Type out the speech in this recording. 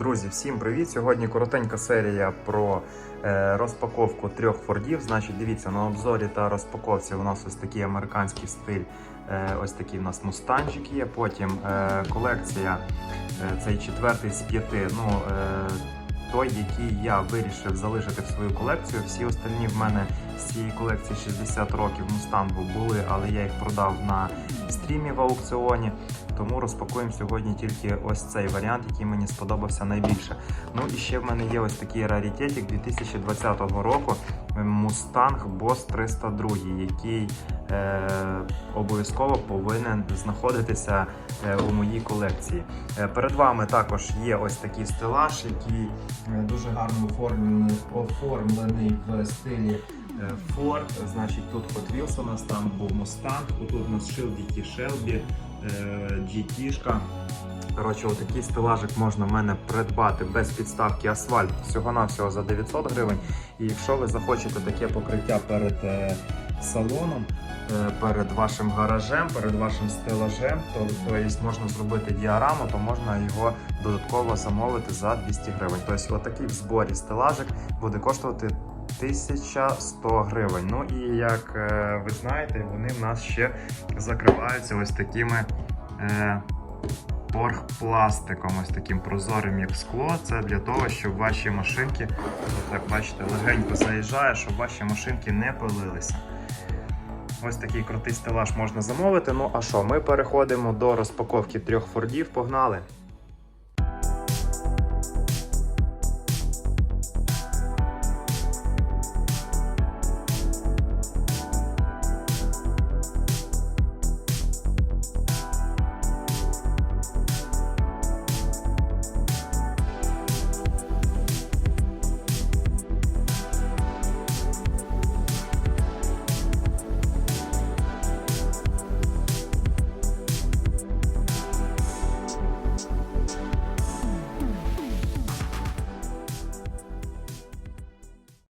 Друзі, всім привіт! Сьогодні коротенька серія про е, розпаковку трьох фордів. Значить, дивіться, на обзорі та розпаковці у нас ось такий американський стиль. Е, ось такий у нас мустанчик є. Потім е, колекція, цей четвертий з п'яти. Ну, той, який я вирішив залишити в свою колекцію. Всі остальні в мене з цієї колекції 60 років мустангу були, але я їх продав на стрімі в аукціоні. Тому розпакуємо сьогодні тільки ось цей варіант, який мені сподобався найбільше. Ну і ще в мене є ось такий раритетик 2020 року Mustang Boss 302, який е, обов'язково повинен знаходитися е, у моїй колекції. Е, перед вами також є ось такий стелаж, який е, дуже гарно оформлений, оформлений в стилі. Ford, значить, тут Hot Wheels у нас там був Mustang, тут у нас Шилдіки Shelby, GT-шка. Коротше, отакий стелажик можна в мене придбати без підставки асфальт всього-навсього за 900 гривень. І якщо ви захочете таке покриття перед е, салоном, е, перед вашим гаражем, перед вашим стелажем, то, то є, можна зробити діараму, то можна його додатково замовити за 200 гривень. Тобто, отакий в зборі стелажик буде коштувати 1100 гривень. Ну і як е, ви знаєте, вони в нас ще закриваються ось такими. Е, Поргпластиком, ось таким прозорим, як скло. Це для того, щоб ваші машинки, так бачите, легенько заїжджає, щоб ваші машинки не пилилися. Ось такий крутий стелаж можна замовити. Ну а що, ми переходимо до розпаковки трьох фордів. Погнали!